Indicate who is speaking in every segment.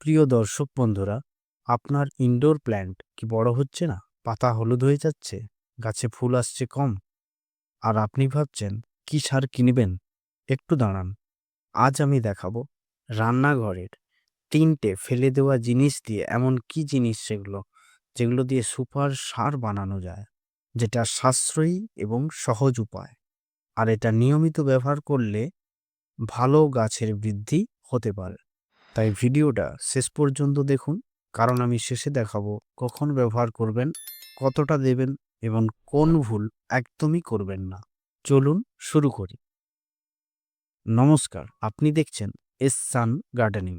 Speaker 1: প্রিয় দর্শক বন্ধুরা, আপনার ইনডোর প্ল্যান্ট কি বড় হচ্ছে না? পাতা হলুদ হয়ে যাচ্ছে, গাছে ফুল আসছে কম। আর আপনি ভাবছেন, কি সার কিনবেন? একটু দাঁড়ান। আজ আমি দেখাবো রান্নাঘরের তিনটে ফেলে দেওয়া জিনিস দিয়ে এমন কি জিনিস সেগুলো, যেগুলো দিয়ে সুপার সার বানানো যায়, যেটা সাশ্রয়ী এবং সহজ উপায়। আর এটা নিয়মিত ব্যবহার করলে ভালো গাছের বৃদ্ধি হতে পারে। তাই ভিডিওটা শেষ পর্যন্ত দেখুন, কারণ আমি শেষে দেখাবো কখন ব্যবহার করবেন, কতটা দেবেন এবং কোন ভুল একদমই করবেন না। চলুন শুরু করি। নমস্কার, আপনি দেখছেন এস সান গার্ডেনিং।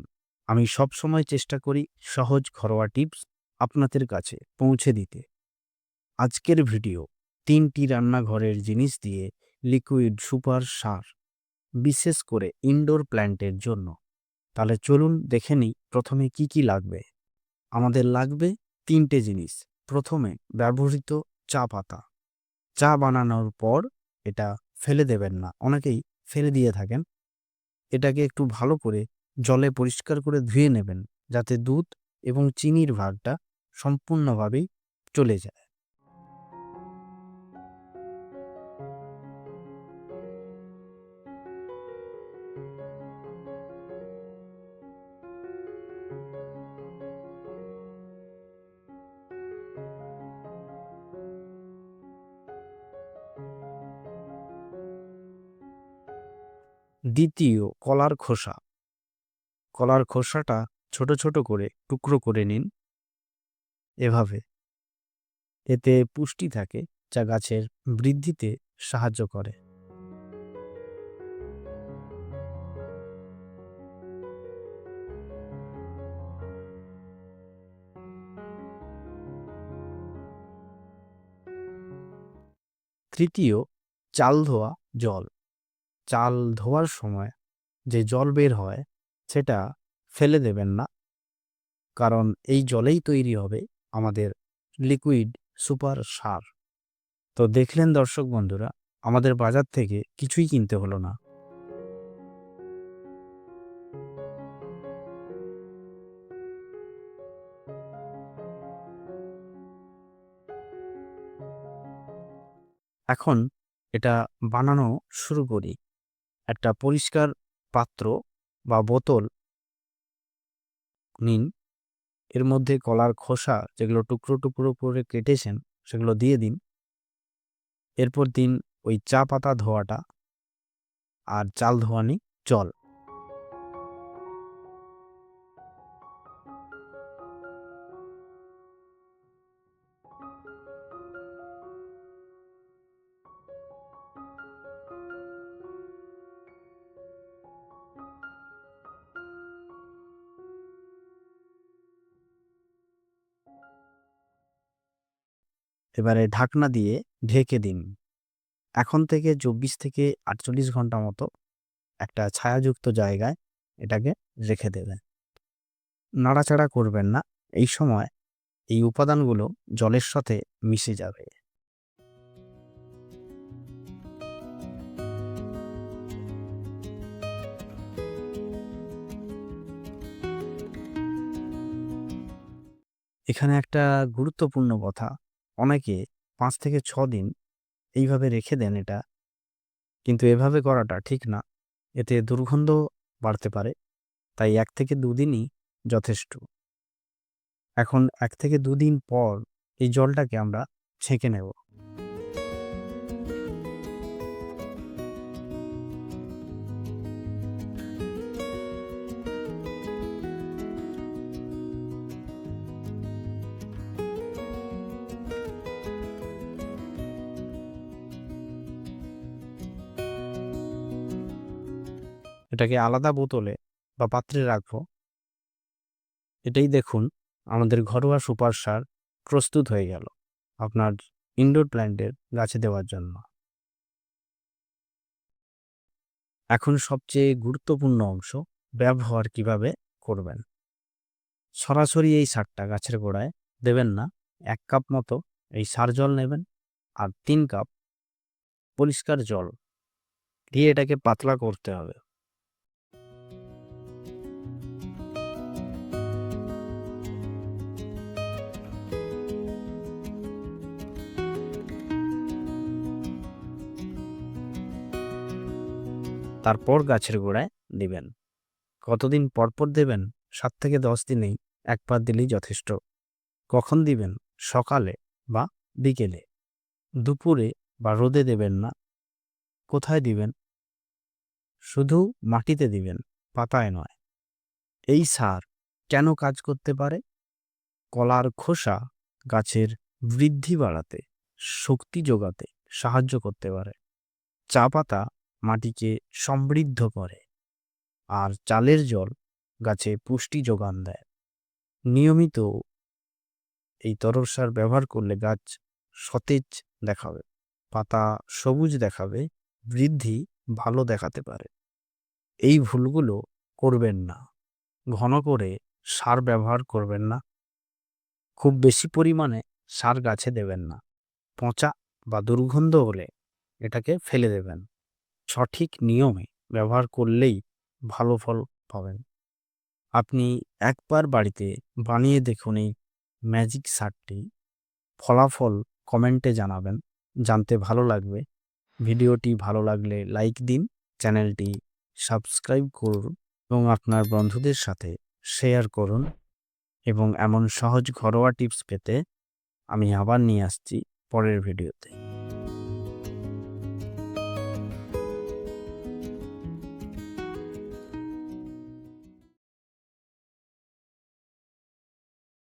Speaker 1: আমি সব সময় চেষ্টা করি সহজ ঘরোয়া টিপস আপনাদের কাছে পৌঁছে দিতে। আজকের ভিডিও তিনটি রান্নাঘরের জিনিস দিয়ে লিকুইড সুপার সার, বিশেষ করে ইনডোর প্ল্যান্টের জন্য। তাহলে চলুন দেখে নিই প্রথমে কি কি লাগবে। আমাদের লাগবে তিনটে জিনিস। প্রথমে ব্যবহৃত চা পাতা। চা বানানোর পর এটা ফেলে দেবেন না। অনেকেই ফেলে দিয়ে থাকেন। এটাকে একটু ভালো করে জলে পরিষ্কার করে ধুয়ে নেবেন। যাতে দুধ এবং চিনির ভাগটা সম্পূর্ণভাবেই চলে যায়। দ্বিতীয়, কলার খোসা। কলার খোসাটা ছোট ছোট করে, টুকরো করে নিন। এভাবে। এতে পুষ্টি থাকে যা গাছের বৃদ্ধিতে সাহায্য করে। তৃতীয়, চাল ধোয়া, জল। চাল ধোয়ার সময় যে জল বের হয়, সেটা ফেলে দেবেন না। কারণ এই জলেই তৈরি হবে আমাদের লিকুইড সুপার সার। তো দেখলেন দর্শক বন্ধুরা, আমাদের বাজার থেকে কিছুই কিনতে হলো না। এখন এটা বানানো শুরু করি। একটা পরিষ্কার পাত্র বা বোতল নিন। এর মধ্যে কলার খোসা, যেগুলো টুকরো টুকরো করে কেটেছেন, সেগুলো দিয়ে দিন। এরপর দিন ওই চা পাতা ধোয়াটা আর চাল ধোয়ানি জল। এবারে ঢাকনা দিয়ে ঢেকে দিন। এখন থেকে চব্বিশ থেকে আটচল্লিশ ঘণ্টা মতো একটা ছায়াযুক্ত জায়গায় এটাকে রেখে দেবেন। নাড়াচাড়া করবেন না, এই সময় এই উপাদানগুলো জলের সাথে মিশে যাবে। এখানে একটা গুরুত্বপূর্ণ কথা অনেকে পাঁচ থেকে ছ দিন এইভাবে রেখে দেন এটা। কিন্তু এভাবে করাটা ঠিক না। এতে দুর্গন্ধ বাড়তে পারে। তাই এক থেকে দুদিনই যথেষ্ট। এখন এক থেকে দুদিন পর এই জলটাকে আমরা ছেঁকে নেব। এটাকে আলাদা বোতলে বা পাত্রে রাখব। এটাই দেখুন, আমাদের ঘরোয়া সুপার সার প্রস্তুত হয়ে গেল আপনার ইনডোর প্ল্যান্টের গাছে দেওয়ার জন্য। এখন সবচেয়ে গুরুত্বপূর্ণ অংশ, ব্যবহার কীভাবে করবেন? সরাসরি এই সারটা গাছের গোড়ায় দেবেন না, এক কাপ মতো এই সার জল নেবেন আর তিন কাপ পরিষ্কার জল দিয়ে এটাকে পাতলা করতে হবে। তারপর গাছের গোড়ায় দিবেন। কতদিন পরপর দেবেন? সাত থেকে দশ দিনেই একবার দিলেই যথেষ্ট। কখন দিবেন? সকালে বা বিকেলে? দুপুরে বা রোদে দেবেন না? কোথায় দিবেন? শুধু মাটিতে দিবেন, পাতায় নয়। এই সার কেন কাজ করতে পারে? কলার খোসা গাছের বৃদ্ধি বাড়াতে, শক্তি যোগাতে সাহায্য করতে পারে। চা পাতা মাটিকে সমৃদ্ধ করে আর চালের জল গাছে পুষ্টি যোগান দেয়। নিয়মিত এই তরল সার ব্যবহার করলে গাছ সতেজ দেখাবে, পাতা সবুজ দেখাবে, বৃদ্ধি ভালো দেখাতে পারে। এই ভুলগুলো করবেন না, ঘন করে সার ব্যবহার করবেন না। খুব বেশি পরিমাণে সার গাছে দেবেন না, পচা বা দুর্গন্ধ হলে এটাকে ফেলে দেবেন। সঠিক নিয়মে ব্যবহার করলেই ভালো ফল পাবেন। আপনি একবার বাড়িতে বানিয়ে দেখুন এই ম্যাজিক সারটি। ফলাফল কমেন্টে জানাবেন, জানতে ভালো লাগবে। ভিডিওটি ভালো লাগলে লাইক দিন, চ্যানেলটি সাবস্ক্রাইব করুন এবং আপনার বন্ধুদের সাথে শেয়ার করুন এবং এমন সহজ ঘরোয়া টিপস পেতে আমি আবার নিয়ে আসছি পরের ভিডিওতে।